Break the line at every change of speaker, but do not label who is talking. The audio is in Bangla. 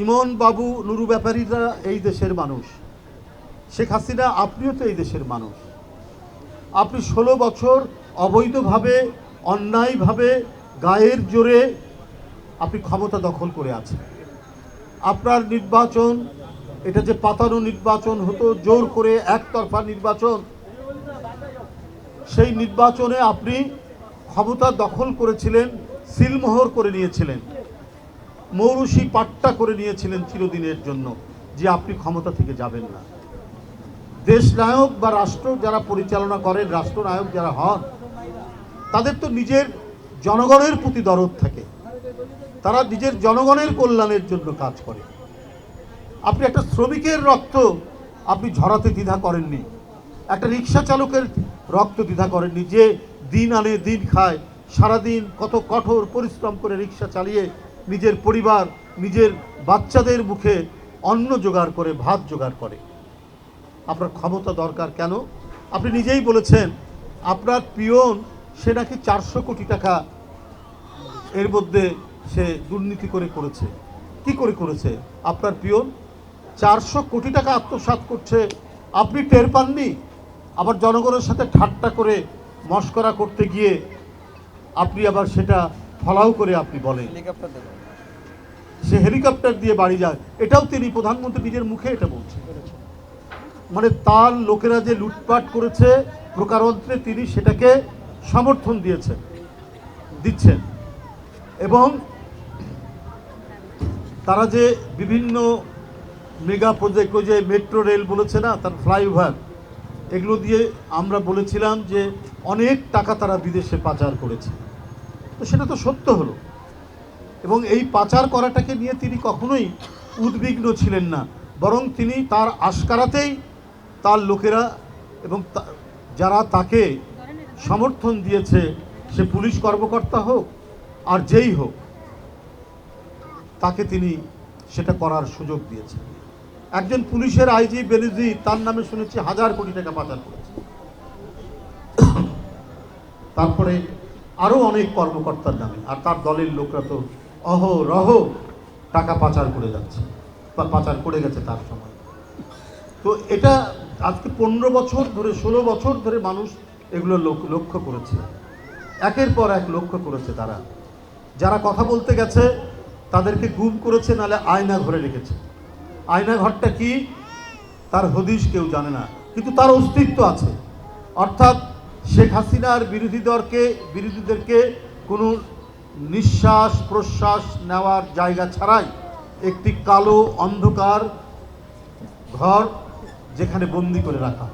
ইমন বাবু নুরু ব্যাপারীরা এই দেশের মানুষ। শেখ হাসিনা, আপনিও তো এই দেশের মানুষ। আপনি ষোলো বছর অবৈধভাবে, অন্যায়ভাবে, গায়ের জোরে আপনি ক্ষমতা দখল করে আছেন। আপনার নির্বাচন, এটা যে পাতানো নির্বাচন হতো, জোর করে একতরফা নির্বাচন, সেই নির্বাচনে আপনি ক্ষমতা দখল করেছিলেন, সিলমোহর করে নিয়েছিলেন। মৌরুষি পাট্টা করে নিয়েছিলেন চিরদিনের জন্য, যে আপনি ক্ষমতা থেকে যাবেন না। দেশ নায়ক বা রাষ্ট্র যারা পরিচালনা করেন, রাষ্ট্রনায়ক যারা হন, তাদের তো নিজের জনগণের প্রতি দরদ থাকে। তারা নিজের জনগণের কল্যাণের জন্য কাজ করে। আপনি একটা শ্রমিকের রক্ত আপনি ঝরাতে দ্বিধা করেননি। একটা রিক্সা চালকের রক্ত দ্বিধা করেননি, যে দিন আনে দিন খায়, সারাদিন কত কঠোর পরিশ্রম করে রিক্সা চালিয়ে নিজের পরিবার, নিজের বাচ্চাদের মুখে অন্ন জোগাড় করে, ভাত জোগাড় করে। আপনার ক্ষমতা দরকার কেন? আপনি নিজেই বলেছেন, আপনার পিয়ন, সে নাকি চারশো কোটি টাকা এর মধ্যে সে দুর্নীতি করে করেছে। কি করে করেছে? আপনার পিয়ন, চারশো কোটি টাকা আত্মসাৎ করছে। আপনি টের পাননি? আবার জনগণের সাথে ঠাট্টা করে মস্করা করতে গিয়ে আপনি আবার সেটা ফলাও করে আপনি বলেন। সে হেলিকপ্টার দিয়ে বাড়ি যায়। এটাও তিনি প্রধানমন্ত্রী নিজের মুখে এটা বলছেন। মানে তার লোকেরা যে লুটপাট করেছে প্রকারান্তে তিনি সেটাকে সমর্থন দিয়েছেন দিচ্ছেন। এবং তারা যে বিভিন্ন মেগা প্রজেক্ট ওই যে মেট্রো রেল বলেছে না তার ফ্লাইওভার এগুলো দিয়ে আমরা বলেছিলাম যে অনেক টাকা তারা বিদেশে পাচার করেছে। তো সেটা তো সত্য হলো। এবং এই পাচার করাটাকে নিয়ে তিনি কখনোই উদ্বিগ্ন ছিলেন না। বরং তিনি তার আশকারাতেই তার লোকেরা এবং যারা তাকে সমর্থন দিয়েছে, সে পুলিশ কর্মকর্তা হোক আর যেই হোক, তাকে তিনি সেটা করার সুযোগ দিয়েছেন। একজন পুলিশের আইজি বেনিজি, তার নামে শুনেছি হাজার কোটি টাকা পাচার করেছে। তারপরে আরও অনেক কর্মকর্তার নামে, আর তার দলের লোকরা তো অহরহ টাকা পাচার করে যাচ্ছে, বা পাচার করে গেছে তার সময়। তো এটা আজকে পনেরো বছর ধরে, ষোলো বছর ধরে মানুষ এগুলো লোক- লক্ষ্য করেছে। একের পর এক লক্ষ্য করেছে তারা। যারা কথা বলতে গেছে, তাদেরকে গুম করেছে, নালে আয়না ঘরে রেখেছে। আয়না ঘরটা কি? তার হদিশ কেউ জানে না, কিন্তু তার অস্তিত্ব আছে। অর্থাৎ শেখ হাসিনার বিরোধী দলকে, বিরোধীদেরকে কোনো নিঃশ্বাস প্রশ্বাস নেওয়ার জায়গা ছাড়াই একটি কালো অন্ধকার ঘর যেখানে বন্দি করে রাখা